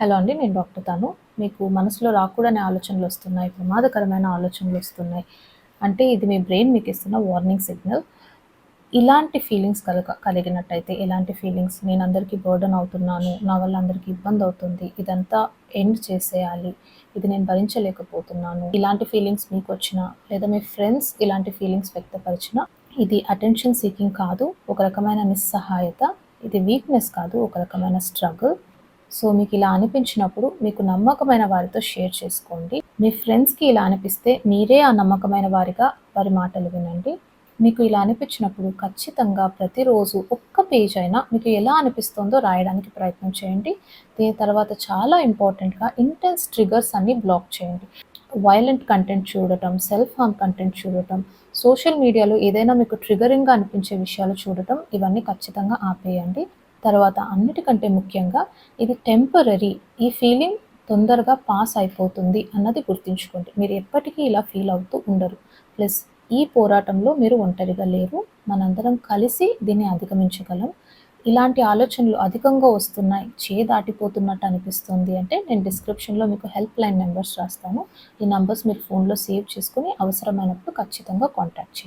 Hello అండి నేను doctor తాను. మీకు మనసులో రాకూడని ఆలోచనలు వస్తున్నాయి ప్రమాదకరమైన ఆలోచనలు వస్తున్నాయి. అంటే ఇది మీ బ్రెయిన్ మీకు ఇస్తున్న వార్నింగ్ సిగ్నల్. ఇలాంటి ఫీలింగ్స్ కలగ కలిగినట్టయితే ఎలాంటి ఫీలింగ్స్ నేను అందరికీ బర్డన్ అవుతున్నాను నా వల్ల అందరికీ ఇబ్బంది అవుతుంది ఇదంతా ఎండ్ చేసేయాలి ఇది నేను భరించలేకపోతున్నాను. ఇలాంటి ఫీలింగ్స్ మీకు వచ్చినా లేదా మీ ఫ్రెండ్స్ ఇలాంటి ఫీలింగ్స్ వ్యక్తపరిచినా ఇది అటెన్షన్ సీకింగ్ కాదు ఒక రకమైన నిస్సహాయత. ఇది వీక్నెస్ కాదు ఒక రకమైన స్ట్రగుల్. సో మీకు ఇలా అనిపించినప్పుడు మీకు నమ్మకమైన వారితో షేర్ చేసుకోండి. మీ ఫ్రెండ్స్కి ఇలా అనిపిస్తే మీరే ఆ నమ్మకమైన వారిగా వారి మాటలు వినండి. మీకు ఇలా అనిపించినప్పుడు ఖచ్చితంగా ప్రతిరోజు ఒక్క పేజ్ అయినా మీకు ఎలా అనిపిస్తుందో రాయడానికి ప్రయత్నం చేయండి. దీని తర్వాత చాలా ఇంపార్టెంట్గా ఇంటెన్స్ ట్రిగర్స్ అన్ని బ్లాక్ చేయండి. వైలెంట్ కంటెంట్ చూడటం సెల్ఫ్ హార్మ్ కంటెంట్ చూడటం సోషల్ మీడియాలో ఏదైనా మీకు ట్రిగరింగ్గా అనిపించే విషయాలు చూడటం ఇవన్నీ ఖచ్చితంగా ఆపేయండి. తర్వాత అన్నిటికంటే ముఖ్యంగా ఇది టెంపరీ ఈ ఫీలింగ్ తొందరగా పాస్ అయిపోతుంది అన్నది గుర్తుంచుకోండి. మీరు ఎప్పటికీ ఇలా ఫీల్ అవుతూ ఉండరు. ప్లస్ ఈ పోరాటంలో మీరు ఒంటరిగా లేరు. మనందరం కలిసి దీన్ని అధిగమించగలం. ఇలాంటి ఆలోచనలు అధికంగా వస్తున్నాయి. చే దాటిపోతున్నట్టు అనిపిస్తుంది అంటే నేను డిస్క్రిప్షన్లో మీకు హెల్ప్ లైన్ నెంబర్స్ రాస్తాను. ఈ నెంబర్స్ మీరు ఫోన్లో సేవ్ చేసుకుని అవసరమైనప్పుడు ఖచ్చితంగా కాంటాక్ట్ చేయండి.